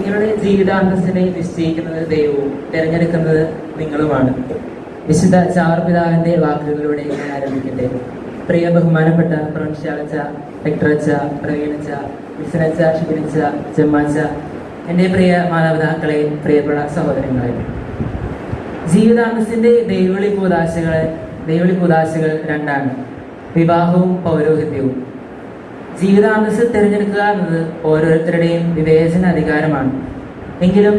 നിങ്ങളുടെ ജീവിതാന്തസ്സിനെ നിശ്ചയിക്കുന്നത് ദൈവവും തിരഞ്ഞെടുക്കുന്നത് നിങ്ങളുമാണ്. വിശുദ്ധ ചാർപിതാവിന്റെ വാക്കുകളിലൂടെ ഞാൻ ആരംഭിക്കട്ടെ. പ്രിയ ബഹുമാനപ്പെട്ട പ്രൊൻഷ്യാളച്ച ഹെക്ടറച്ച പ്രവീണച്ച വിസനച്ച ഷിബിനിച്ച ചെമ്മാച്ച എന്റെ പ്രിയ മാതാപിതാക്കളെ പ്രിയപ്പെട്ട സഹോദരങ്ങളെ. ജീവിതാന്തസ്സിന്റെ ദൈവളി കൂതാശകൾ ദൈവളി കൂതാശകൾ രണ്ടാണ്. വിവാഹവും പൗരോഹിത്യവും. ജീവിതാന്തസ് തിരഞ്ഞെടുക്കുക എന്നത് ഓരോരുത്തരുടെയും വിവേചന അധികാരമാണ്. എങ്കിലും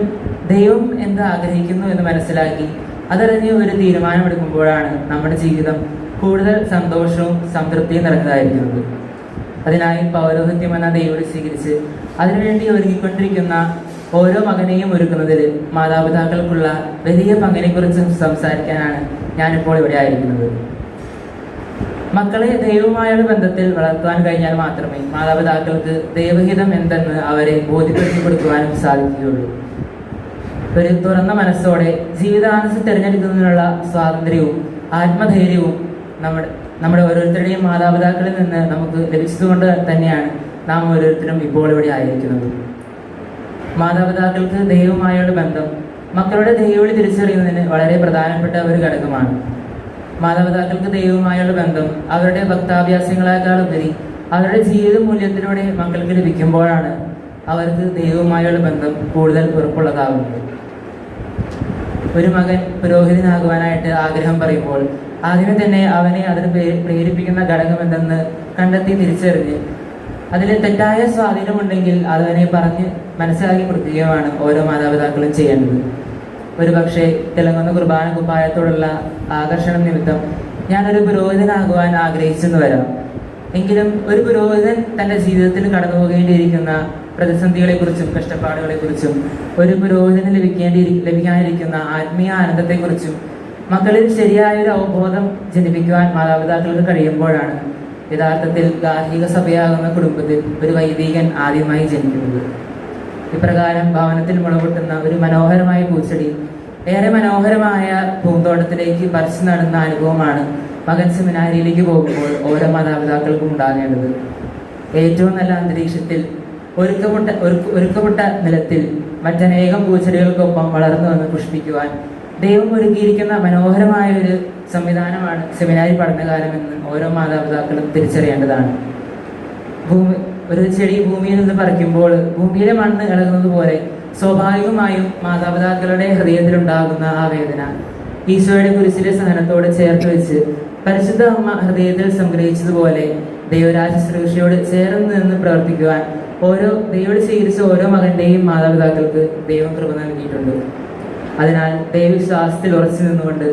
ദൈവം എന്ത് ആഗ്രഹിക്കുന്നു എന്ന് മനസ്സിലാക്കി അതറിഞ്ഞ് ഒരു തീരുമാനമെടുക്കുമ്പോഴാണ് നമ്മുടെ ജീവിതം കൂടുതൽ സന്തോഷവും സംതൃപ്തിയും നിറഞ്ഞതായിരിക്കുന്നത്. അതിനായി പൗരോഹിത്യം എന്ന ദൈവം സ്വീകരിച്ച് അതിനുവേണ്ടി ഒരുങ്ങിക്കൊണ്ടിരിക്കുന്ന ഓരോ മകനെയും ഒരുക്കുന്നതിൽ മാതാപിതാക്കൾക്കുള്ള വലിയ പങ്കിനെക്കുറിച്ച് സംസാരിക്കാനാണ് ഞാനിപ്പോൾ ഇവിടെ ആയിരിക്കുന്നത്. മക്കളെ ദൈവവുമായുള്ള ബന്ധത്തിൽ വളർത്തുവാൻ കഴിഞ്ഞാൽ മാത്രമേ മാതാപിതാക്കൾക്ക് ദൈവഹിതം എന്തെന്ന് അവരെ ബോധ്യപ്പെടുത്തി കൊടുക്കുവാനും സാധിക്കുകയുള്ളൂ. ഒരു തുറന്ന മനസ്സോടെ ജീവിതാനസ് തിരഞ്ഞെടുക്കുന്നതിനുള്ള സ്വാതന്ത്ര്യവും ആത്മധൈര്യവും നമ്മുടെ നമ്മുടെ ഓരോരുത്തരുടെയും മാതാപിതാക്കളിൽ നിന്ന് നമുക്ക് ലഭിച്ചതുകൊണ്ട് തന്നെയാണ് നാം ഓരോരുത്തരും ഇപ്പോൾ ഇവിടെ ആയിരിക്കുന്നത്. മാതാപിതാക്കൾക്ക് ദൈവവുമായുള്ള ബന്ധം മക്കളുടെ ദൈവവിളി തിരിച്ചറിയുന്നതിന് വളരെ പ്രധാനപ്പെട്ട ഒരു ഘടകമാണ്. മാതാപിതാക്കൾക്ക് ദൈവവുമായുള്ള ബന്ധം അവരുടെ ഭക്താഭ്യാസങ്ങളെക്കാൾ ഉപരി അവരുടെ ജീവിത മൂല്യത്തിലൂടെ മക്കൾക്ക് ലഭിക്കുമ്പോഴാണ് അവർക്ക് ദൈവവുമായുള്ള ബന്ധം കൂടുതൽ ഉറപ്പുള്ളതാകുന്നത്. ഒരു മകൻ പുരോഹിതനാകുവാനായിട്ട് ആഗ്രഹം പറയുമ്പോൾ ആദ്യമേ തന്നെ അവനെ അതിന് പ്രേ- പ്രേരിപ്പിക്കുന്ന ഘടകം എന്തെന്ന് കണ്ടെത്തി തിരിച്ചറിഞ്ഞ് അതിൽ തെറ്റായ സ്വാധീനമുണ്ടെങ്കിൽ അതവനെ പറഞ്ഞ് മനസ്സിലാക്കി കൊടുക്കുകയുമാണ് ഓരോ മാതാപിതാക്കളും ചെയ്യേണ്ടത്. ഒരു പക്ഷേ തിളങ്ങുന്ന കുർബാന കുപ്പായത്തോടുള്ള ആകർഷണം നിമിത്തം ഞാനൊരു പുരോഹിതനാകുവാൻ ആഗ്രഹിച്ചെന്ന് വരാം. എങ്കിലും ഒരു പുരോഹിതൻ തന്റെ ജീവിതത്തിൽ കടന്നു പോകേണ്ടിയിരിക്കുന്ന പ്രതിസന്ധികളെക്കുറിച്ചും കഷ്ടപ്പാടുകളെക്കുറിച്ചും ഒരു പുരോഹിതന് ലഭിക്കേണ്ടി ലഭിക്കാനിരിക്കുന്ന ആത്മീയ ആനന്ദത്തെക്കുറിച്ചും മക്കളിൽ ശരിയായ ഒരു അവബോധം ജനിപ്പിക്കുവാൻ മാതാപിതാക്കൾക്ക് കഴിയുമ്പോഴാണ് യഥാർത്ഥത്തിൽ ഗാർഹിക സഭയാകുന്ന കുടുംബത്തിൽ ഒരു വൈദികൻ ആദ്യമായി ജനിക്കുന്നത്. ഇപ്രകാരം ഭവനത്തിൽ മുളപൊട്ടുന്ന ഒരു മനോഹരമായ പൂച്ചെടി ഏറെ മനോഹരമായ പൂന്തോട്ടത്തിലേക്ക് പറിച്ചു നടന്ന അനുഭവമാണ് മകൻ സെമിനാരിയിലേക്ക് പോകുമ്പോൾ ഓരോ മാതാപിതാക്കൾക്കും ഉണ്ടാകേണ്ടത്. ഏറ്റവും നല്ല അന്തരീക്ഷത്തിൽ ഒരുക്കപ്പെട്ട ഒരുക്കപ്പെട്ട നിലത്തിൽ മറ്റനേകം പൂച്ചെടികൾക്കൊപ്പം വളർന്നു വന്ന് പുഷ്പിക്കുവാൻ ദൈവം ഒരുക്കിയിരിക്കുന്ന മനോഹരമായ ഒരു സംവിധാനമാണ് സെമിനാരി പഠനകാലമെന്ന് ഓരോ മാതാപിതാക്കളും തിരിച്ചറിയേണ്ടതാണ്. ഭൂമി ഒരു ചെടി ഭൂമിയിൽ നിന്ന് പറിക്കുമ്പോൾ ഭൂമിയിലെ മണ്ണ് ഇളകുന്നത് പോലെ സ്വാഭാവികമായും മാതാപിതാക്കളുടെ ഹൃദയത്തിലുണ്ടാകുന്ന ആ വേദന. ഈശോയുടെ കുരിശിലെ സഹനത്തോട് ചേർത്ത് വെച്ച് പരിശുദ്ധ അമ്മ ഹൃദയത്തിൽ സംഗ്രഹിച്ചതുപോലെ ദൈവരാജ ശ്രീഷയോട് ചേർന്ന് നിന്ന് പ്രവർത്തിക്കുവാൻ ഓരോ ദൈവം സ്വീകരിച്ച ഓരോ മകന്റെയും മാതാപിതാക്കൾക്ക് ദൈവം കൃപ നൽകിയിട്ടുണ്ട്. അതിനാൽ ദൈവവിശ്വാസത്തിൽ ഉറച്ചു നിന്നുകൊണ്ട്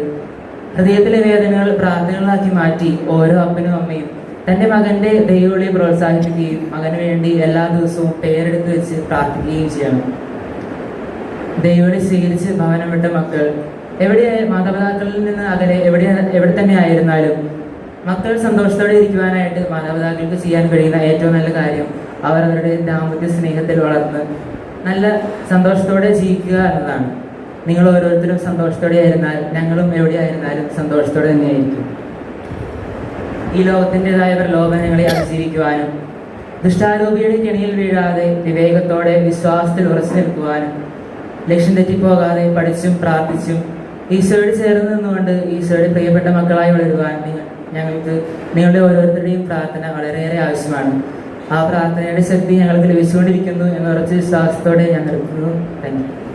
ഹൃദയത്തിലെ വേദനകൾ പ്രാർത്ഥനകളാക്കി മാറ്റി ഓരോ അപ്പനും അമ്മയും തന്റെ മകന്റെ ദൈവവിളിയെ പ്രോത്സാഹിപ്പിക്കുകയും മകന് വേണ്ടി എല്ലാ ദിവസവും പേരെടുത്ത് വെച്ച് പ്രാർത്ഥിക്കുകയും ചെയ്യണം. ദൈവവിളി സ്വീകരിച്ച് ഭവനം വിട്ട മക്കൾ എവിടെ മാതാപിതാക്കളിൽ നിന്ന് അകലെ എവിടെ എവിടെ തന്നെ ആയിരുന്നാലും മക്കൾ സന്തോഷത്തോടെ ഇരിക്കുവാനായിട്ട് മാതാപിതാക്കൾക്ക് ചെയ്യാൻ കഴിയുന്ന ഏറ്റവും നല്ല കാര്യം അവർ അവരുടെ ദാമ്പത്യ സ്നേഹത്തിൽ വളർന്ന് നല്ല സന്തോഷത്തോടെ ജീവിക്കുക എന്നതാണ്. നിങ്ങൾ ഓരോരുത്തരും സന്തോഷത്തോടെ ആയിരുന്നാൽ ഞങ്ങളും എവിടെയായിരുന്നാലും സന്തോഷത്തോടെ തന്നെയായിരിക്കും. ഈ ലോകത്തിന്റെതായ പ്രലോഭനങ്ങളെ അതിജീവിക്കുവാനും ദുഷ്ടാരൂപിയുടെ കെണിയിൽ വീഴാതെ വിവേകത്തോടെ വിശ്വാസത്തിൽ ഉറച്ചു നിൽക്കുവാനും ലക്ഷ്യം തെറ്റിപ്പോകാതെ പഠിച്ചും പ്രാർത്ഥിച്ചും ഈശോയോട് ചേർന്ന് നിന്നുകൊണ്ട് ഈശോയുടെ പ്രിയപ്പെട്ട മക്കളായി വളരുവാൻ നിങ്ങൾ ഞങ്ങൾക്ക് നിങ്ങളുടെ ഓരോരുത്തരുടെയും പ്രാർത്ഥന വളരെയേറെ ആവശ്യമാണ്. ആ പ്രാർത്ഥനയുടെ ശക്തി ഞങ്ങൾക്ക് ലഭിച്ചുകൊണ്ടിരിക്കുന്നു എന്ന് ഉറച്ച വിശ്വാസത്തോടെ ഞാൻ നിർത്തുന്നു. താങ്ക്